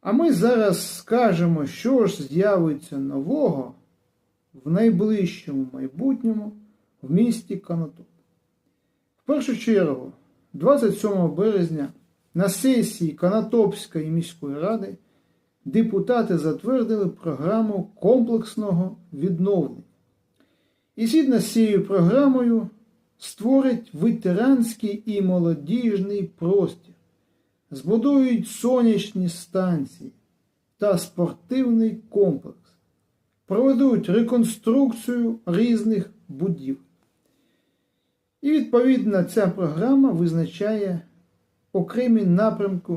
А ми зараз скажемо, що ж з'явиться нового в найближчому майбутньому в місті Конотоп. В першу чергу, 27 березня на сесії Конотопської міської ради депутати затвердили програму комплексного відновлення. І згідно з цією програмою створять ветеранський і молодіжний простір, збудують сонячні станції та спортивний комплекс, проведуть реконструкцію різних будівель. І відповідно ця програма визначає окремі напрямки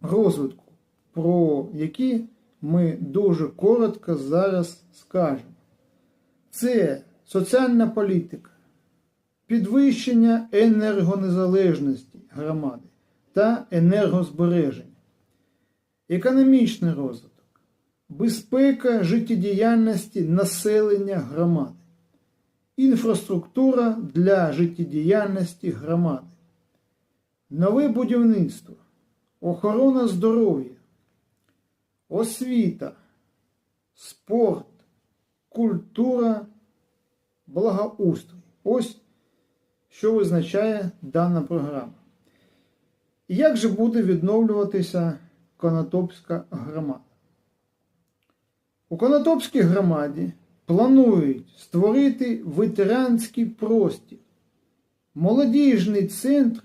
розвитку, про які ми дуже коротко зараз скажемо. Це соціальна політика, підвищення енергонезалежності громади та енергозбереження, економічний розвиток, безпека життєдіяльності населення громади, інфраструктура для життєдіяльності громади, нове будівництво, охорона здоров'я, освіта, спорт, культура, благоустрій. Ось що визначає дана програма. Як же буде відновлюватися Конотопська громада? У Конотопській громаді планують створити ветеранський простір, молодіжний центр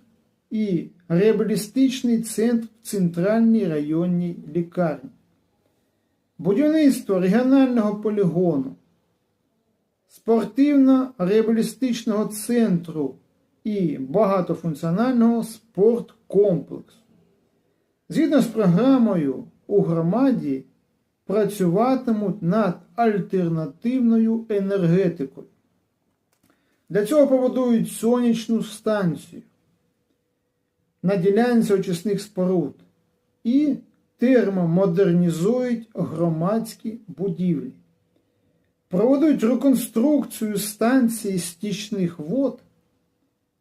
і реабілістичний центр в центральній районній лікарні, будівництво регіонального полігону, спортивно-реабілістичного центру і багатофункціонального спорткомплексу. Згідно з програмою у громаді працюватимуть над альтернативною енергетикою. Для цього побудують сонячну станцію на ділянці очисних споруд і термомодернізують громадські будівлі. Проведуть реконструкцію станції стічних вод,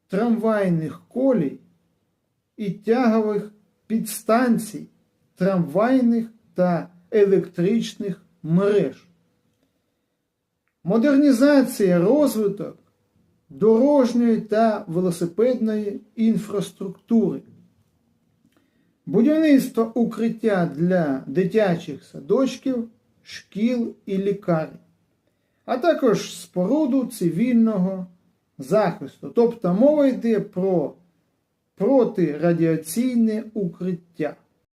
трамвайних колій і тягових підстанцій трамвайних та електричних мереж. Модернізація розвиток дорожньої та велосипедної інфраструктури. Будівництво укриття для дитячих садочків, шкіл і лікарень, а також споруду цивільного захисту. Тобто мова йде про протирадіаційне укриття.